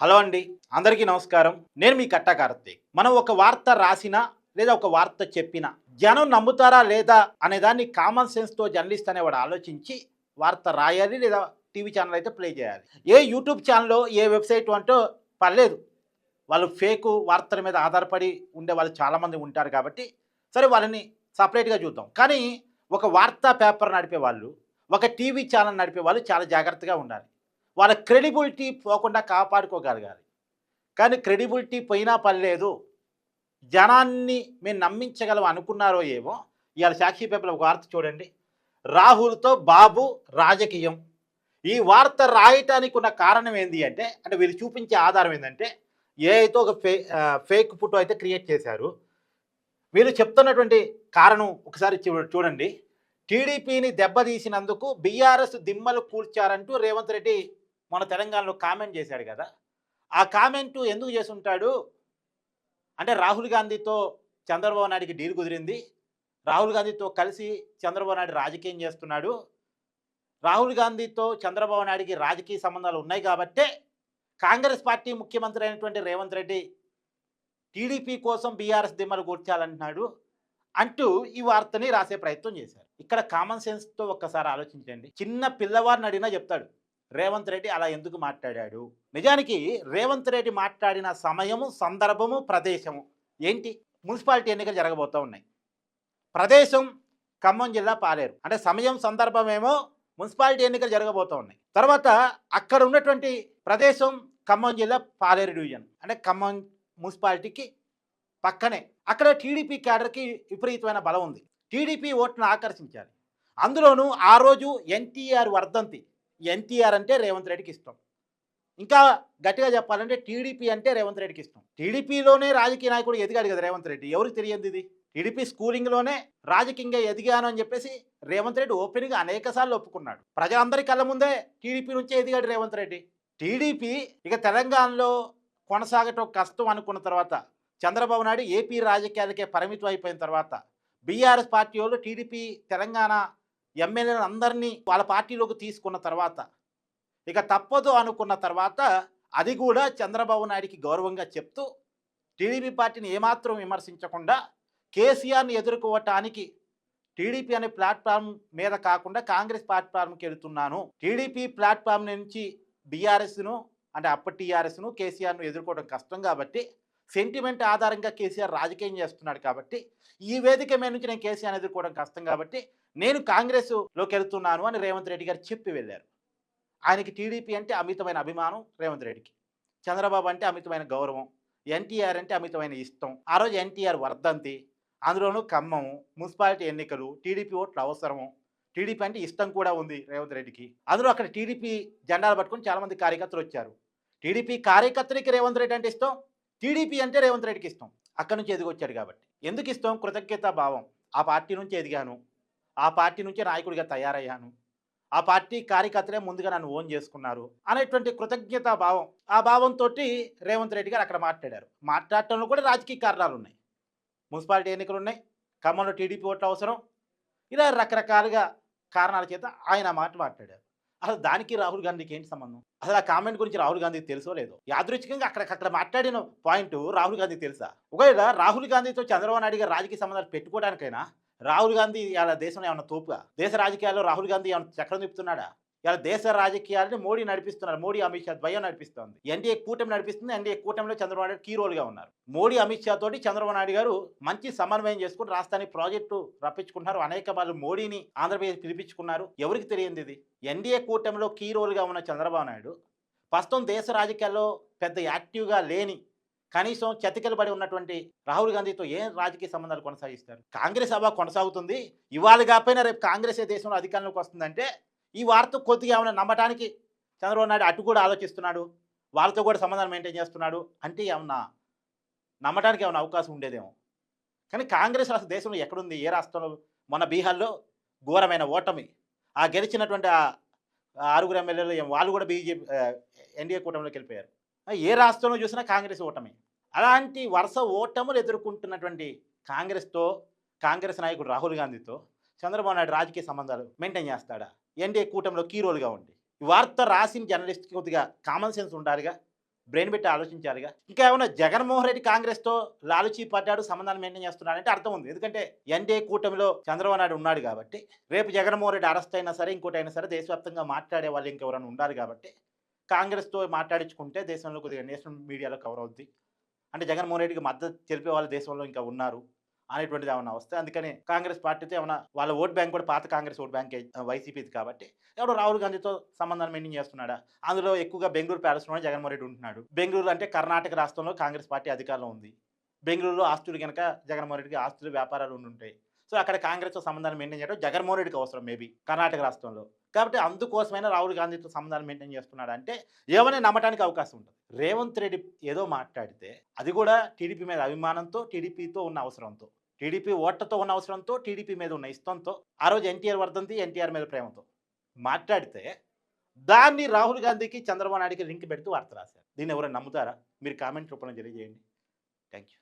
Hello అండి అందరికీ నమస్కారం. నేను మీ కట్టా కార్తీక్. మనం ఒక వార్త రాసినా లేదా ఒక వార్త చెప్పినా జనం నమ్ముతారా లేదా అనే దాన్ని కామన్ సెన్స్తో జర్నలిస్ట్ అనేవాడు ఆలోచించి వార్త రాయాలి లేదా టీవీ ఛానల్ అయితే ప్లే చేయాలి. ఏ యూట్యూబ్ ఛానల్లో ఏ వెబ్సైట్ అంటూ పర్లేదు. వాళ్ళు ఫేక్ వార్తల మీద ఆధారపడి ఉండే వాళ్ళు చాలామంది ఉంటారు కాబట్టి సరే వాళ్ళని సపరేట్గా చూద్దాం. కానీ ఒక వార్తా పేపర్ నడిపే వాళ్ళు ఒక టీవీ ఛానల్ నడిపే వాళ్ళు చాలా జాగ్రత్తగా ఉండాలి. వాళ్ళ క్రెడిబిలిటీ పోకుండా కాపాడుకోగలగాలి. కానీ క్రెడిబిలిటీ పోయినా పర్లేదు. జనాన్ని మేము నమ్మించగలం అనుకున్నారో ఏమో ఇవాళ సాక్షి పేపర్ ఒక వార్త చూడండి. రాహుల్తో బాబు రాజకీయం. ఈ వార్త రాయటానికి ఉన్న కారణం ఏంటి అంటే అంటే వీళ్ళు చూపించే ఆధారం ఏంటంటే ఏదైతే ఒక ఫే ఫేక్ ఫోటో అయితే క్రియేట్ చేశారు. వీళ్ళు చెప్తున్నటువంటి కారణం ఒకసారి చూ- చూడండి. టీడీపీని దెబ్బతీసినందుకు బీఆర్ఎస్ దిమ్మలు కూల్చారంటూ రేవంత్ రెడ్డి మన తెలంగాణలో కామెంట్ చేశాడు కదా. ఆ కామెంట్ ఎందుకు చేసుంటాడు అంటే రాహుల్ గాంధీతో చంద్రబాబు నాయుడికి డీల్ కుదిరింది. రాహుల్ గాంధీతో కలిసి చంద్రబాబు నాయుడు రాజకీయం చేస్తున్నాడు. రాహుల్ గాంధీతో చంద్రబాబు నాయుడికి రాజకీయ సంబంధాలు ఉన్నాయి కాబట్టే కాంగ్రెస్ పార్టీ ముఖ్యమంత్రి అయినటువంటి రేవంత్ రెడ్డి టీడీపీ కోసం బీఆర్ఎస్ దిమ్మలు కూర్చాలంటున్నాడు అంటూ ఈ వార్తని రాసే ప్రయత్నం చేశారు. ఇక్కడ కామన్ సెన్స్తో ఒక్కసారి ఆలోచించండి. చిన్న పిల్లవాడిని అడిగినా చెప్తాడు. రేవంత్ రెడ్డి అలా ఎందుకు మాట్లాడాడు? నిజానికి రేవంత్ రెడ్డి మాట్లాడిన సమయము సందర్భము ప్రదేశము ఏంటి? మున్సిపాలిటీ ఎన్నికలు జరగబోతూ ఉన్నాయి. ప్రదేశం ఖమ్మం జిల్లా పాలేరు. అంటే సమయం సందర్భం ఏమో మున్సిపాలిటీ ఎన్నికలు జరగబోతూ ఉన్నాయి. తర్వాత అక్కడ ఉన్నటువంటి ప్రదేశం ఖమ్మం జిల్లా పాలేరు డివిజన్. అంటే ఖమ్మం మున్సిపాలిటీకి పక్కనే. అక్కడ టీడీపీ క్యాడర్కి విపరీతమైన బలం ఉంది. టీడీపీ ఓట్లను ఆకర్షించాలి. అందులోనూ ఆ రోజు ఎన్టీఆర్ వర్ధంతి ఎన్టీఆర్ అంటే రేవంత్ రెడ్డికి ఇష్టం. ఇంకా గట్టిగా చెప్పాలంటే టీడీపీ అంటే రేవంత్ రెడ్డికి ఇష్టం. టీడీపీలోనే రాజకీయ నాయకుడు ఎదిగాడు కదా రేవంత్ రెడ్డి. ఎవరికి తెలియదు ఇది? టీడీపీ స్కూలింగ్లోనే రాజకీయంగా ఎదిగాను అని చెప్పేసి రేవంత్ రెడ్డి ఓపెన్గా అనేక సార్లు ఒప్పుకున్నాడు. ప్రజలందరి కళ్ళ ముందే టీడీపీ నుంచే ఎదిగాడు రేవంత్ రెడ్డి. టీడీపీ ఇక తెలంగాణలో కొనసాగటం కష్టం అనుకున్న తర్వాత చంద్రబాబు నాయుడు ఏపీ రాజకీయాలకే పరిమితం అయిపోయిన తర్వాత బీఆర్ఎస్ పార్టీ వాళ్ళు టీడీపీ తెలంగాణ ఎమ్మెల్యేలు అందరినీ వాళ్ళ పార్టీలోకి తీసుకున్న తర్వాత ఇక తప్పదు అనుకున్న తర్వాత అది కూడా చంద్రబాబు నాయుడికి గౌరవంగా చెప్తూ టీడీపీ పార్టీని ఏమాత్రం విమర్శించకుండా కేసీఆర్ని ఎదుర్కోవటానికి టీడీపీ అనే ప్లాట్ఫామ్ మీద కాకుండా కాంగ్రెస్ ప్లాట్ఫామ్కి వెళుతున్నాను. టీడీపీ ప్లాట్ఫామ్ నుంచి బీఆర్ఎస్ను అంటే అప్పటి టీఆర్ఎస్ను కేసీఆర్ను ఎదుర్కోవడం కష్టం కాబట్టి సెంటిమెంట్ ఆధారంగా కేసీఆర్ రాజకీయం చేస్తున్నాడు కాబట్టి ఈ వేదిక మీద నుంచి నేను కేసీఆర్ ఎదుర్కోవడం కష్టం కాబట్టి నేను కాంగ్రెస్లోకి వెళ్తున్నాను అని రేవంత్ రెడ్డి గారు చెప్పి వెళ్ళారు. ఆయనకి టీడీపీ అంటే అమితమైన అభిమానం రేవంత్ రెడ్డికి. చంద్రబాబు అంటే అమితమైన గౌరవం ఎన్టీఆర్ అంటే అమితమైన ఇష్టం. ఆ రోజు ఎన్టీఆర్ వర్ధంతి అందులోనూ ఖమ్మము మున్సిపాలిటీ ఎన్నికలు టీడీపీ ఓట్లు అవసరము. టీడీపీ అంటే ఇష్టం కూడా ఉంది రేవంత్ రెడ్డికి. అందులో అక్కడ టీడీపీ జెండాలు పట్టుకుని చాలామంది కార్యకర్తలు వచ్చారు. టీడీపీ కార్యకర్తలకి రేవంత్ రెడ్డి అంటే ఇష్టం? టీడీపీ అంటే రేవంత్ రెడ్డికి ఇష్టం. అక్కడి నుంచి ఎదిగొచ్చాడు కాబట్టి. ఎందుకు ఇష్టం? కృతజ్ఞత భావం. ఆ పార్టీ నుంచి ఎదిగాను. ఆ పార్టీ నుంచే నాయకుడిగా తయారయ్యాను. ఆ పార్టీ కార్యకర్తలే ముందుగా నన్ను ఓన్ చేసుకున్నారు అనేటువంటి కృతజ్ఞతా భావం. ఆ భావంతో రేవంత్ రెడ్డి గారు అక్కడ మాట్లాడారు. మాట్లాడటంలో కూడా రాజకీయ కారణాలు ఉన్నాయి. మున్సిపాలిటీ ఎన్నికలు ఉన్నాయి ఖమ్మంలో టీడీపీ ఓట్లు అవసరం. ఇలా రకరకాలుగా కారణాల చేత ఆయన మాట మాట్లాడారు. అసలు దానికి రాహుల్ గాంధీకి ఏంటి సంబంధం? అసలు ఆ కామెంట్ గురించి రాహుల్ గాంధీకి తెలుసో లేదో? యాదృచ్ఛికంగా అక్కడ మాట్లాడిన పాయింట్ రాహుల్ గాంధీకి తెలుసా? ఒకవేళ రాహుల్ గాంధీతో చంద్రబాబు నాయుడు గారు రాజకీయ సంబంధాలు పెట్టుకోవడానికైనా రాహుల్ గాంధీ ఇలా దేశంలో ఏమైనా తోపుగా? దేశ రాజకీయాల్లో రాహుల్ గాంధీ ఏమైనా చక్రం తిప్పుతున్నాడా? ఇలా దేశ రాజకీయాలని మోడీ నడిపిస్తున్నారు. మోడీ అమిత్ షా ద్వయం నడిపిస్తోంది. ఎన్డీఏ కూటమి నడిపిస్తుంది. ఎన్డీఏ కూటమిలో చంద్రబాబు నాయుడు కీ రోల్గా ఉన్నారు. మోడీ అమిత్ షా తోటి చంద్రబాబు నాయుడు గారు మంచి సమన్వయం చేసుకుని రాష్ట్రానికి ప్రాజెక్టు రప్పించుకున్నారు అనేక వాళ్ళు మోడీని ఆంధ్రప్రదేశ్ పిలిపించుకున్నారు. ఎవరికి తెలియంది ఇది? ఎన్డీఏ కూటమిలో కీ రోల్గా ఉన్న చంద్రబాబు నాయుడు ప్రస్తుతం దేశ రాజకీయాల్లో పెద్ద యాక్టివ్గా లేని కనీసం చతికిల ఉన్నటువంటి రాహుల్ గాంధీతో ఏం రాజకీయ సంబంధాలు కొనసాగిస్తారు? కాంగ్రెస్ హవా కొనసాగుతుంది. ఇవాళ కాకపోయినా రేపు కాంగ్రెస్ దేశంలో అధికారంలోకి వస్తుందంటే ఈ వార్త కొద్దిగా ఏమైనా నమ్మటానికి చంద్రబాబు నాయుడు అటు కూడా ఆలోచిస్తున్నాడు వాళ్ళతో కూడా సంబంధాలు మెయింటైన్ చేస్తున్నాడు అంటే ఏమన్నా నమ్మటానికి ఏమైనా అవకాశం ఉండేదేమో. కానీ కాంగ్రెస్ అసలు దేశంలో ఎక్కడుంది? ఏ రాష్ట్రంలో? మొన్న బీహార్లో ఘోరమైన ఓటమి. ఆ గెలిచినటువంటి ఆ ఆరుగురు ఎమ్మెల్యేలు వాళ్ళు కూడా బీజేపీ ఎన్డీఏ కూటమిలోకి వెళ్ళిపోయారు. ఏ రాష్ట్రంలో చూసినా కాంగ్రెస్ ఓటమి. అలాంటి వరుస ఓటములు ఎదుర్కొంటున్నటువంటి కాంగ్రెస్తో కాంగ్రెస్ నాయకుడు రాహుల్ గాంధీతో చంద్రబాబు నాయుడు రాజకీయ సంబంధాలు మెయింటైన్ చేస్తాడా? ఎన్డీఏ కూటమిలో కీ రోల్గా ఉంది వార్త రాసిన జర్నలిస్ట్ కొద్దిగా కామన్ సెన్స్ ఉండాలిగా బ్రెయిన్ పెట్టి ఆలోచించాలిగా. ఇంకా ఏమైనా జగన్మోహన్ రెడ్డి కాంగ్రెస్తో లాలుచీ పడ్డాడు సంబంధాలు మెయింటైన్ చేస్తున్నాడంటే అర్థం ఉంది. ఎందుకంటే ఎన్డీఏ కూటమిలో చంద్రబాబు నాయుడు ఉన్నాడు కాబట్టి రేపు జగన్మోహన్ రెడ్డి అరెస్ట్ అయినా సరే ఇంకోటి అయినా సరే దేశవ్యాప్తంగా మాట్లాడే వాళ్ళు ఇంకెవరైనా ఉండాలి కాబట్టి కాంగ్రెస్తో మాట్లాడించుకుంటే దేశంలో కొద్దిగా నేషనల్ మీడియాలో కవర్ అవుద్ది. అంటే జగన్మోహన్ రెడ్డికి మద్దతు తెలిపే వాళ్ళు దేశంలో ఇంకా ఉన్నారు. అనేటువంటిది ఏమన్నా వస్తే అందుకని కాంగ్రెస్ పార్టీతో ఏమైనా వాళ్ళ ఓట్ బ్యాంక్ కూడా పాత కాంగ్రెస్ ఓట్ బ్యాంక్ వైసీపీది కాబట్టి ఎవడో రాహుల్ గాంధీతో సంబంధాన్ని మెయింటైన్ చేస్తున్నాడా? అందులో ఎక్కువగా బెంగళూరు ప్యాలెస్లోనే జగన్మోహన్ రెడ్డి ఉంటున్నాడు. బెంగళూరు అంటే కర్ణాటక రాష్ట్రంలో కాంగ్రెస్ పార్టీ అధికారంలో ఉంది. బెంగళూరులో ఆస్తులు కనుక జగన్మోహన్ రెడ్డికి ఆస్తులు వ్యాపారాలు ఉండి ఉంటాయి సో అక్కడ కాంగ్రెస్తో సంబంధాన్ని మెయింటైన్ చేయడం జగన్మోహన్ రెడ్డికి అవసరం మేబీ కర్ణాటక రాష్ట్రంలో. కాబట్టి అందుకోసమైనా రాహుల్ గాంధీతో సంబంధాలు మెయింటైన్ చేస్తున్నాడు అంటే ఏమైనా నమ్మటానికి అవకాశం ఉంటుంది. రేవంత్ రెడ్డి ఏదో మాట్లాడితే అది కూడా టీడీపీ మీద అభిమానంతో టీడీపీతో ఉన్న అవసరంతో. టీడీపీ ఓట్లతో ఉన్న అవసరంతో టీడీపీ మీద ఉన్న ఇష్టంతో ఆ రోజు ఎన్టీఆర్ వర్ధంతి ఎన్టీఆర్ మీద ప్రేమతో మాట్లాడితే దాన్ని రాహుల్ గాంధీకి చంద్రబాబు నాయుడికి లింక్ పెడుతూ వార్త రాశారు. దీన్ని ఎవరైనా నమ్ముతారా? మీరు కామెంట్ రూపంలో తెలియజేయండి. Thank you